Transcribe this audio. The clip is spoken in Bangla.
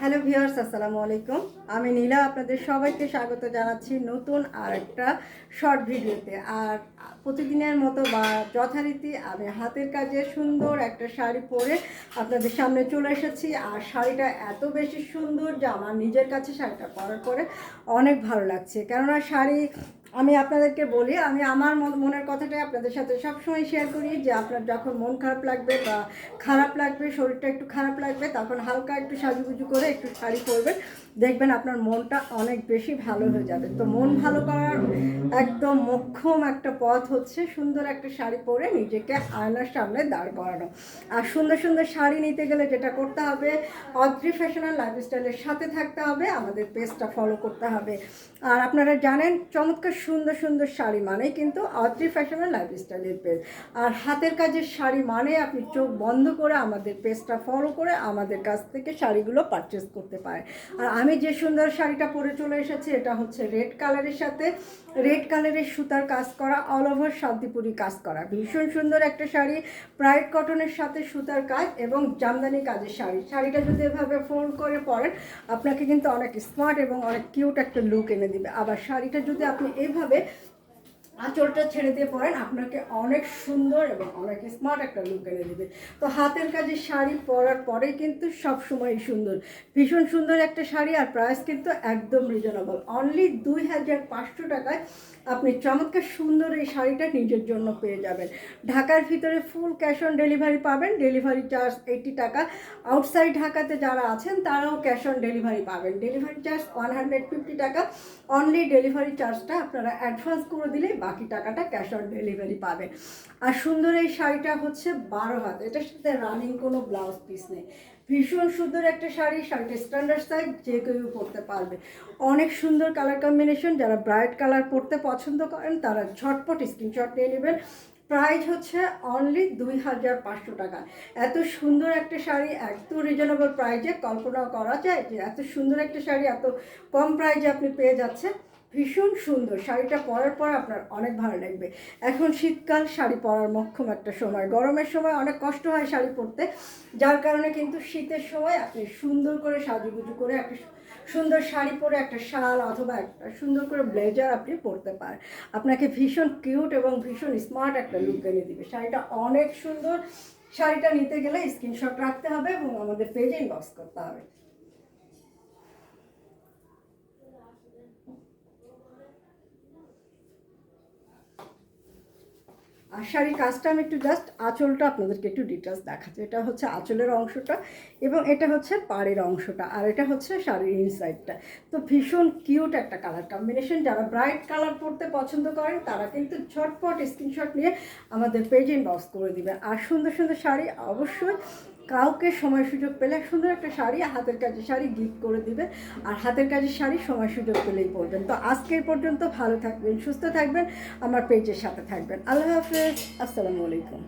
হ্যালো ভিউয়ার্স, আসসালামু আলাইকুম। আমি নীলা, আপনাদের সবাইকে স্বাগত জানাচ্ছি নতুন আর একটা শর্ট ভিডিওতে। আর প্রতিদিনের মতো বা যথারীতি আমি হাতের কাজে সুন্দর একটা শাড়ি পরে আপনাদের সামনে চলে এসেছি। আর শাড়িটা এত বেশি সুন্দর যে আমার নিজের কাছে শাড়িটা পরার পরে অনেক ভালো লাগছে। কেননা শাড়ি আমি আপনাদেরকে বলি, আমি আমার মন- মনের কথাটাই আপনাদের সাথে সবসময় শেয়ার করি যে আপনার যখন মন খারাপ লাগবে বা খারাপ লাগবে, শরীরটা একটু খারাপ লাগবে, তখন হালকা একটু সাজুগুজু করে একটু শাড়ি পরবেন। দেখবেন আপনার মনটা অনেক বেশি ভালো হয়ে যাবে। তো মন ভালো করার একদম মোক্ষম একটা পথ হচ্ছে সুন্দর একটা শাড়ি পরে নিজেকে আয়নার সামনে দাঁড় করানো। আর সুন্দর সুন্দর শাড়ি নিতে গেলে যেটা করতে হবে, অদ্রি ফ্যাশনাল লাইফস্টাইলের সাথে থাকতে হবে, আমাদের পেজটা ফলো করতে হবে। আর আপনারা জানেন, চমৎকার সুন্দর সুন্দর শাড়ি মানেই কিন্তু অদ্রি ফ্যাশনাল লাইফস্টাইলের পেজ আর হাতের কাজের শাড়ি মানে আপনি চোখ বন্ধ করে আমাদের পেজটা ফলো করে আমাদের কাছ থেকে শাড়িগুলো পারচেস করতে পারেন। আর আমি যে সুন্দর শাড়িটা পরে চলে এসেছি, এটা হচ্ছে রেড কালারের সাথে। রেড কালারের সুতার কাজ করা অল ওভার শান্তিপুরি কাজ করা। ভীষণ সুন্দর একটা শাড়ি প্রাইড কটনের সাথে সুতার কাজ এবং জামদানি কাজের শাড়ি। শাড়িটা যদি এভাবে ফোল্ড করে পরেন, আপনাকে কিন্তু অনেক স্মার্ট এবং অনেক কিউট একটা লুক এনে দিবে। আবার শাড়িটা যদি আপনি এইভাবে আঁচলটা ছেড়ে দিয়ে পরেন, আপনাকে অনেক সুন্দর এবং অনেক স্মার্ট একটা লুক এনে দেবে। তো হাতের কাজে শাড়ি পরার পরে কিন্তু সব সময় সুন্দর। ভীষণ সুন্দর একটা শাড়ি আর প্রাইস কিন্তু একদম রিজনেবল অনলি দুই হাজার পাঁচশো টাকায় আপনি চমৎকার সুন্দর এই শাড়িটা নিজের জন্য পেয়ে যাবেন। ঢাকার ভিতরে ফুল ক্যাশ অন ডেলিভারি পাবেন। ডেলিভারি চার্জ এইটি টাকা। আউটসাইড ঢাকাতে যারা আছেন, তারাও ক্যাশ অন ডেলিভারি পাবেন। Delivery charge one hundred fifty টাকা। অনলি ডেলিভারি চার্জটা আপনারা অ্যাডভান্স করে দিলেই বাকি টাকাটা ক্যাশ অন ডেলিভারি পাবেন আর সুন্দর এই শাড়িটা হচ্ছে বারো হাত। এটার সাথে রানিং কোনো ব্লাউজ পিস নেই। ভীষণ সুন্দর একটা শাড়ি, শাড়িটা স্ট্যান্ডার্ড সাইজ যে কেউ পরতে পারবে। অনেক সুন্দর কালার কম্বিনেশন যারা ব্রাইট কালার পরতে পছন্দ করেন, তারা ঝটপট স্ক্রিনশট নিয়ে নেবেন। প্রাইস হচ্ছে অনলি দুই হাজার পাঁচশো টাকা। এত সুন্দর একটা শাড়ি, এত রিজনেবল প্রাইজে কল্পনা করা যায় যে এত সুন্দর একটা শাড়ি, এত কম প্রাইজে আপনি পেয়ে যাচ্ছেন। ভীষণ সুন্দর। শাড়িটা পরার পর আপনার অনেক ভালো লাগবে। এখন শীতকাল, শাড়ি পরার মক্ষম একটা সময়। গরমের সময় অনেক কষ্ট হয় শাড়ি পরতে। যার কারণে কিন্তু শীতের সময় আপনি সুন্দর করে সাজুগুজু করে একটা সুন্দর শাড়ি পরে একটা শাল অথবা একটা সুন্দর করে ব্লেজার আপনি পরতে পারেন। আপনাকে ভীষণ কিউট এবং ভীষণ স্মার্ট একটা লুক এনে দিবে। শাড়িটা অনেক সুন্দর। শাড়িটা নিতে গেলে স্ক্রিনশট রাখতে হবে এবং আমাদের পেজে ইনবক্স করতে হবে। আর শাড়ির কাজটা আমি একটু জাস্ট আঁচলটা আপনাদেরকে একটু ডিটেলস দেখাচ্ছি। এটা হচ্ছে আঁচলের অংশটা এবং এটা হচ্ছে পাড়ের অংশটা আর এটা হচ্ছে শাড়ির ইনসাইডটা তো ভীষণ কিউট একটা কালার কম্বিনেশন যারা ব্রাইট কালার পরতে পছন্দ করেন, তারা কিন্তু ঝটপট স্ক্রিনশট নিয়ে আমাদের পেজ ইনবক্স করে দেবে। আর সুন্দর সুন্দর শাড়ি অবশ্যই কাউকে সময় সুযোগ পেলে সুন্দর একটা শাড়ি হাতের কাজের শাড়ি গিফট করে দিবে। আর হাতের কাজের শাড়ি সময় সুযোগ পেলেই পড়বেন। তো আজকের পর্যন্ত ভালো থাকবেন, সুস্থ থাকবেন, আমার পেজের সাথে থাকবেন। আল্লাহ হাফেজ, আসসালামু আলাইকুম।